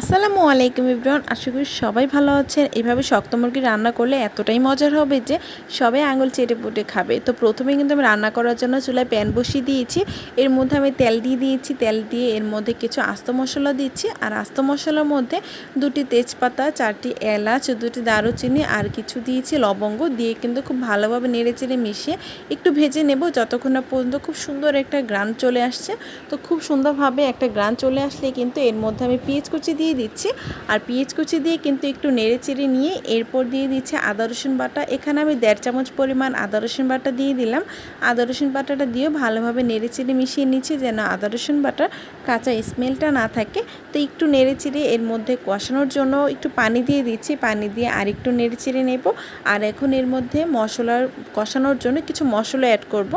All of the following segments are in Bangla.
আসসালামু আলাইকুম ইব্রান আশা করি সবাই ভালো আছেন। এইভাবে শক্ত মুরগি রান্না করলে এতটাই মজার হবে যে সবাই আঙুল চেটে পুটে খাবে। তো প্রথমে কিন্তু আমি রান্না করার জন্য চুলায় প্যান বসিয়ে দিয়েছি। এর মধ্যে আমি তেল দিয়ে দিয়েছি। তেল দিয়ে এর মধ্যে কিছু আস্ত মশলা দিচ্ছি। আর আস্ত মশলার মধ্যে দুটি তেজপাতা, চারটি এলাচ, দুটি দারুচিনি আর কিছু দিয়েছি লবঙ্গ। দিয়ে কিন্তু খুব ভালোভাবে নেড়ে চেড়ে মিশিয়ে একটু ভেজে নেব। যতক্ষণ না পর্যন্ত খুব সুন্দর একটা গ্রান চলে আসছে। তো খুব সুন্দরভাবে একটা গ্রান চলে আসলে কিন্তু এর মধ্যে আমি পেঁয়াজ কুচি দিয়ে দিচ্ছি। আর পেঁয়াজ কুচি দিয়ে কিন্তু একটু নেড়ে চেড়ে নিয়ে এরপর দিয়ে দিচ্ছি আদা, রসুন বাটা। এখানে আমি দেড় চামচ পরিমাণ আদা, রসুন বাটা দিয়ে দিলাম। আদা, রসুন বাটাটা দিয়েও ভালোভাবে নেড়ে চেড়ে মিশিয়ে নিচ্ছি যেন আদা, রসুন বাটার কাঁচা স্মেলটা না থাকে। তো একটু নেড়ে চেড়ে এর মধ্যে কষানোর জন্য একটু পানি দিয়ে দিচ্ছি। পানি দিয়ে আর একটু নেড়ে চেড়ে নেব। আর এখন এর মধ্যে মশলার কষানোর জন্য কিছু মশলা অ্যাড করব।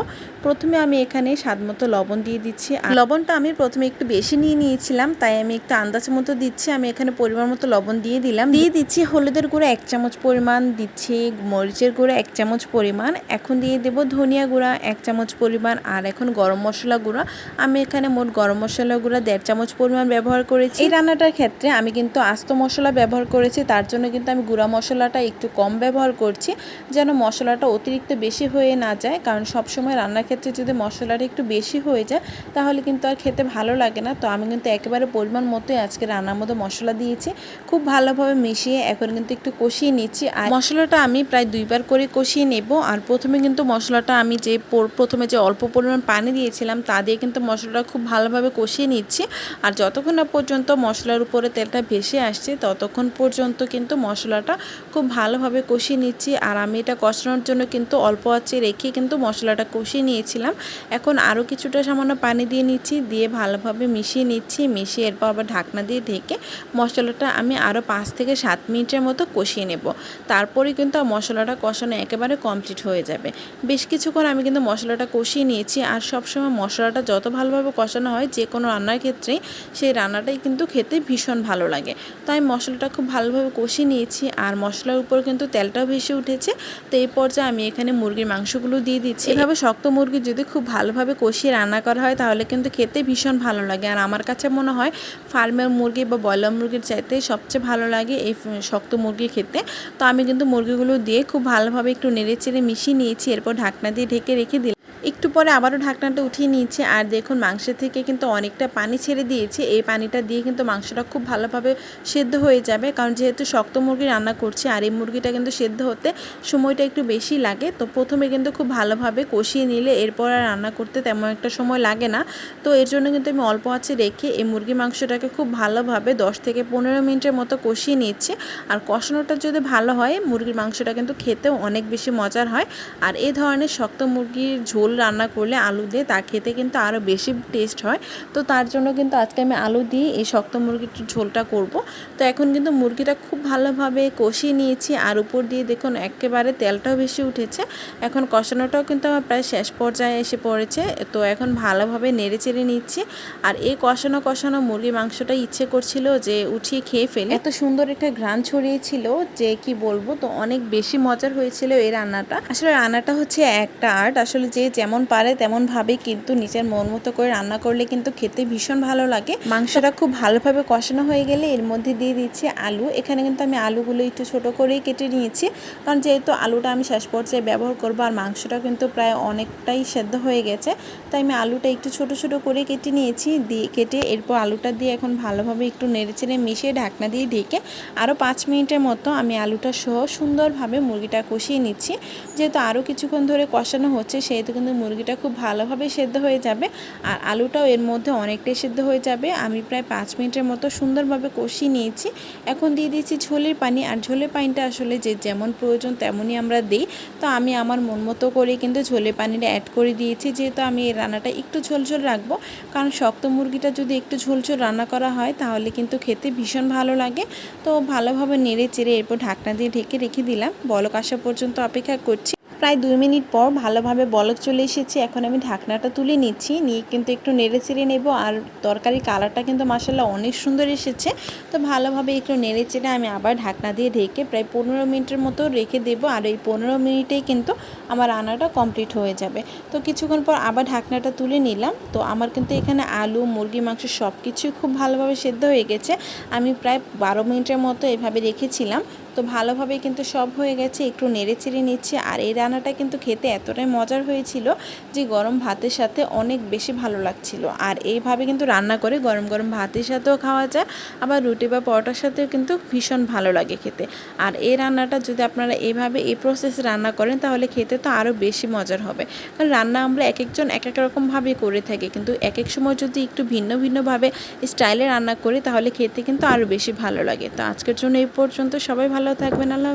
প্রথমে আমি এখানে স্বাদ মতো লবণ দিয়ে দিচ্ছি। লবণটা আমি প্রথমে একটু বেশি নিয়ে নিয়েছিলাম। তাই আমি একটু আন্দাজ মতো দিচ্ছি। আমি এখানে পরিমাণ মতো লবণ দিয়ে দিলাম। দিয়ে দিচ্ছি হলুদের গুঁড়ো, এক চামচ পরিমাণ। দিচ্ছি মরিচের গুঁড়ো, এক চামচ পরিমাণ। এখন দিয়ে দেব ধনিয়া গুঁড়া, এক চামচ পরিমাণ। আর এখন গরম মশলা গুঁড়া। আমি এখানে মোট গরম মশলা গুঁড়া দেড় চামচ পরিমাণ ব্যবহার করেছি। এই রান্নাটার ক্ষেত্রে আমি কিন্তু আস্ত মশলা ব্যবহার করেছি। তার জন্য কিন্তু আমি গুঁড়া মশলাটা একটু কম ব্যবহার করছি, যেন মশলাটা অতিরিক্ত বেশি হয়ে না যায়। কারণ সবসময় রান্নার ক্ষেত্রে যদি মশলাটা একটু বেশি হয়ে যায়, তাহলে কিন্তু আর খেতে ভালো লাগে না। তো আমি কিন্তু একেবারে পরিমাণ মতোই আজকে রান্নার মধ্যে মশলা দিয়েছি। খুব ভালোভাবে মিশিয়ে এখন কিন্তু একটু কষিয়ে নিচ্ছি। আর মশলাটা আমি প্রায় দুইবার করে কষিয়ে নেব। আর প্রথমে কিন্তু মশলাটা আমি যে প্রথমে যে অল্প পরিমাণ পানি দিয়েছিলাম, তা দিয়ে কিন্তু মশলাটা খুব ভালোভাবে কষিয়ে নিচ্ছি। আর যতক্ষণ না পর্যন্ত মশলার উপরে তেলটা ভেসে আসছে, ততক্ষণ পর্যন্ত কিন্তু মশলাটা খুব ভালোভাবে কষিয়ে নিচ্ছি। আর আমি এটা কষানোর জন্য কিন্তু অল্প আঁচে রেখে কিন্তু মশলাটা কষিয়ে নিয়েছিলাম। এখন আরও কিছুটা সামান্য পানি দিয়ে নিচ্ছি, দিয়ে ভালোভাবে মিশিয়ে নিচ্ছি। মিশিয়ে এরপর আবার ঢাকনা দিয়ে ঢেকে মশলাটা আমি আরও পাঁচ থেকে সাত মিনিটের মতো কষিয়ে নেব। তারপরে কিন্তু মশলাটা কষানো একেবারে কমপ্লিট হয়ে যাবে। বেশ কিছুক্ষণ আমি কিন্তু মশলাটা কষিয়ে নিয়েছি আর সবসময় মশলাটা যত ভালোভাবে কষানো হয় যে কোনো রান্নার ক্ষেত্রেই সেই রান্নাটাই কিন্তু খেতে ভীষণ ভালো লাগে। তো আমি মশলাটা খুব ভালোভাবে কষিয়ে নিয়েছি আর মশলার উপর কিন্তু তেলটাও ভেসে উঠেছে। তো এই পর্যায়ে আমি এখানে মুরগির মাংসগুলো দিয়ে দিচ্ছি। এভাবে শক্ত মুরগি যদি খুব ভালোভাবে কষিয়ে রান্না করা হয় তাহলে কিন্তু খেতে ভীষণ ভালো লাগে। আর আমার কাছে মনে হয় ফার্মের মুরগি বা ব্রয়লার মুরগির চাইতে সবচেয়ে ভালো লাগে এই শক্ত মুরগি খেতে। তো আমি কিন্তু মুরগিগুলো দিয়ে খুব ভালোভাবে একটু নেড়ে চেড়ে মিশিয়ে নিয়েছি, এরপর ঢাকনা দিয়ে ঢেকে রেখে দিলাম। পরে আবারও ঢাকনাটা উঠিয়ে নিয়েছি। আর দেখুন, মাংসের থেকে কিন্তু অনেকটা পানি ছেড়ে দিয়েছে। এই পানিটা দিয়ে কিন্তু মাংসটা খুব ভালোভাবে সেদ্ধ হয়ে যাবে। কারণ যেহেতু শক্ত মুরগি রান্না করছি, আর এই মুরগিটা কিন্তু সেদ্ধ হতে সময়টা একটু বেশি লাগে, তো প্রথমে কিন্তু খুব ভালোভাবে কষিয়ে নিলে এরপর আর রান্না করতে তেমন একটা সময় লাগে না। তো এর জন্য কিন্তু আমি অল্প আছে রেখে এই মুরগি মাংসটাকে খুব ভালোভাবে দশ থেকে পনেরো মিনিটের মতো কষিয়ে নিচ্ছি আর কষানোটা যদি ভালো হয়, মুরগির মাংসটা কিন্তু খেতেও অনেক বেশি মজার হয়। আর এই ধরনের শক্ত মুরগির ঝোল রান্না করলে আলু দিয়ে, তা খেতে কিন্তু আরও বেশি টেস্ট হয়। তো তার জন্য কিন্তু আজকে আমি আলু দিয়ে এই শক্ত মুরগির ঝোলটা করব। তো এখন কিন্তু মুরগিটা খুব ভালোভাবে কষিয়ে নিয়েছি। আর উপর দিয়ে দেখুন একেবারে তেলটাও বেশি উঠেছে। এখন কষানোটাও কিন্তু আমার প্রায় শেষ পর্যায়ে এসে পড়েছে। তো এখন ভালোভাবে নেড়ে চেড়ে নিচ্ছি। আর এই কষানো কষানো মুরগি মাংসটা ইচ্ছে করছিল যে উঠিয়ে খেয়ে ফেলে। এত সুন্দর একটা ঘ্রাণ ছড়িয়েছিল যে কি বলব, তো অনেক বেশি মজার হয়েছিল এই রান্নাটা। আসলে রান্নাটা হচ্ছে একটা আর্ট। আসলে যে যেমন পারে তেমন ভাবে কিন্তু নিজের মন মতো করে রান্না করলে কিন্তু খেতে ভীষণ ভালো লাগে। মাংসটা খুব ভালোভাবে কষানো হয়ে গেলে এর মধ্যে দিয়ে দিচ্ছি আলু। এখানে কিন্তু আমি আলুগুলো একটু ছোট করেই কেটে নিয়েছি। কারণ যেহেতু আলুটা আমি শেষ পর্যায়ে ব্যবহার করব আর মাংসটা কিন্তু প্রায় অনেকটাই সেদ্ধ হয়ে গেছে, তাই আমি আলুটা একটু ছোট ছোট করে কেটে নিয়েছি। দিয়ে কেটে এরপর আলুটা দিয়ে এখন ভালোভাবে একটু নেড়ে চেড়ে মিশিয়ে ঢাকনা দিয়ে ঢেকে আরও পাঁচ মিনিটের মতো আমি আলুটা সহ সুন্দরভাবে মুরগিটা কষিয়ে নিচ্ছি। যেহেতু আরও কিছুক্ষণ ধরে কষানো হচ্ছে, সেহেতু কিন্তু মুরগিটা খুব ভালোভাবে সেদ্ধ হয়ে যাবে আর আলুটাও এর মধ্যে অনেকটাই সেদ্ধ হয়ে যাবে। আমি প্রায় পাঁচ মিনিটের মতো সুন্দরভাবে কষিয়ে নিয়েছি। এখন দিয়ে দিয়েছি ঝোলের পানি আর ঝোলের পানিটা আসলে যে যেমন প্রয়োজন তেমনই আমরা দিই। তো আমি আমার মন মতো করে কিন্তু ঝোলের পানিটা অ্যাড করে দিয়েছি। যেহেতু আমি এই রান্নাটা একটু ঝোল ঝোল রাখব, কারণ শক্ত মুরগিটা যদি একটু ঝোল ঝোল রান্না করা হয় তাহলে কিন্তু খেতে ভীষণ ভালো লাগে। তো ভালোভাবে নেড়ে চেড়ে এরপর ঢাকনা দিয়ে ঢেকে রেখে দিলাম। বলক আসা পর্যন্ত অপেক্ষা করছি। প্রায় দুই মিনিট পর ভালোভাবে বলক চলে এসেছে। এখন আমি ঢাকনাটা তুলে নিচ্ছি, নিয়ে কিন্তু একটু নেড়ে চেড়ে নেব। আর তরকারি কালারটা কিন্তু মাসাল্লাহ অনেক সুন্দর এসেছে। তো ভালোভাবে একটু নেড়ে চেড়ে আমি আবার ঢাকনা দিয়ে ঢেকে প্রায় পনেরো মিনিটের মতো রেখে দেবো। আর এই পনেরো মিনিটেই কিন্তু আমার রান্নাটা কমপ্লিট হয়ে যাবে। তো কিছুক্ষণ পর আবার ঢাকনাটা তুলে নিলাম। তো আমার কিন্তু এখানে আলু, মুরগি, মাংস সব কিছুই খুব ভালোভাবে সেদ্ধ হয়ে গেছে। আমি প্রায় বারো মিনিটের মতো এভাবে রেখেছিলাম। তো ভালোভাবে কিন্তু সব হয়ে গেছে। একটু নেড়ে চেড়ে নিচ্ছি। আর এই রান্নাটা কিন্তু খেতে এতটাই মজার হয়েছিল যে গরম ভাতের সাথে অনেক বেশি ভালো লাগছিল। আর এইভাবে কিন্তু রান্না করে গরম গরম ভাতের সাথেও খাওয়া যায়, আবার রুটি বা পরোটার সাথেও কিন্তু ভীষণ ভালো লাগে খেতে। আর এই রান্নাটা যদি আপনারা এইভাবে এই প্রসেসে রান্না করেন, তাহলে খেতে তো আরও বেশি মজার হবে। কারণ রান্না আমরা এক একজন এক এক রকমভাবে করে থাকি, কিন্তু এক এক সময় যদি একটু ভিন্ন ভিন্নভাবে স্টাইলে রান্না করি, তাহলে খেতে কিন্তু আরও বেশি ভালো লাগে। তো আজকের জন্য এই পর্যন্ত। সবাই ভালো থাকবেন। আল্লাহ।